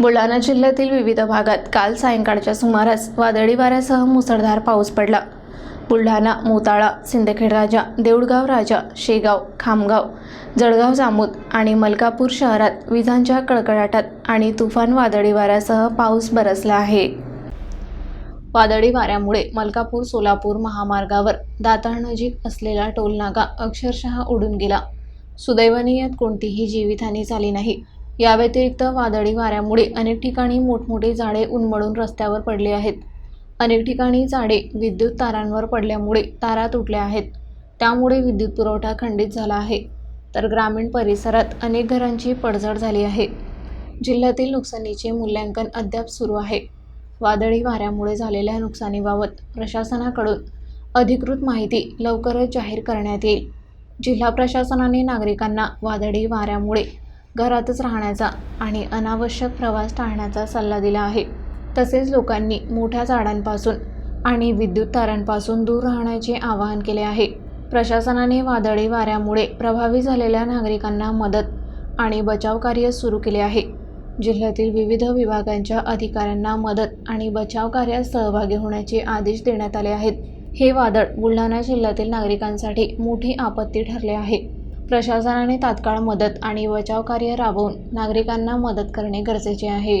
बुलढाणा जिल्ह्यातील विविध भागात काल सायंकाळच्या सुमारास वादळी वाऱ्यासह मुसळधार पाऊस पडला. बुलढाणा मोताळा सिंदखेड राजा देऊळगाव राजा शेगाव खामगाव जळगाव जामोद आणि मलकापूर शहरात विजांच्या कडकडाटात आणि तुफान वादळी वाऱ्यासह पाऊस बरसला आहे. वादळी वाऱ्यामुळे मलकापूर सोलापूर महामार्गावर दाताळनजीक असलेला टोलनाका अक्षरशः उडून गेला. सुदैवाने यात कोणतीही जीवितहानी झाली नाही. या व्यतिरिक्त वादळी वाऱ्यामुळे अनेक ठिकाणी मोठमोठे झाडे उन्मळून रस्त्यावर पडले आहेत. अनेक ठिकाणी झाडे विद्युत तारांवर पडल्यामुळे तारा तुटल्या आहेत. त्यामुळे विद्युत पुरवठा खंडित झाला आहे. तर ग्रामीण परिसरात अनेक घरांची पडझड झाली आहे. जिल्ह्यातील नुकसानीचे मूल्यांकन अद्याप सुरू आहे. वादळी वाऱ्यामुळे झालेल्या नुकसानीबाबत प्रशासनाकडून अधिकृत माहिती लवकरच जाहीर करण्यात येईल. जिल्हा प्रशासनाने नागरिकांना वादळी वाऱ्यामुळे घरातच राहण्याचा आणि अनावश्यक प्रवास टाळण्याचा सल्ला दिला आहे. तसेच लोकांनी मोठ्या झाडांपासून आणि विद्युत तारांपासून दूर राहण्याचे आवाहन केले आहे. प्रशासनाने वादळी वाऱ्यामुळे प्रभावित झालेल्या नागरिकांना मदत आणि बचाव कार्य सुरू केले आहे. जिल्ह्यातील विविध विभागांच्या अधिकाऱ्यांना मदत आणि बचाव कार्यात सहभागी होण्याचे आदेश देण्यात आले आहेत. हे वादळ बुलढाणा जिल्ह्यातील नागरिकांसाठी मोठी आपत्ती ठरले आहे. प्रशासनाने तात्काळ मदत आणि बचावकार्य राबवून नागरिकांना मदत करणे गरजेचे आहे.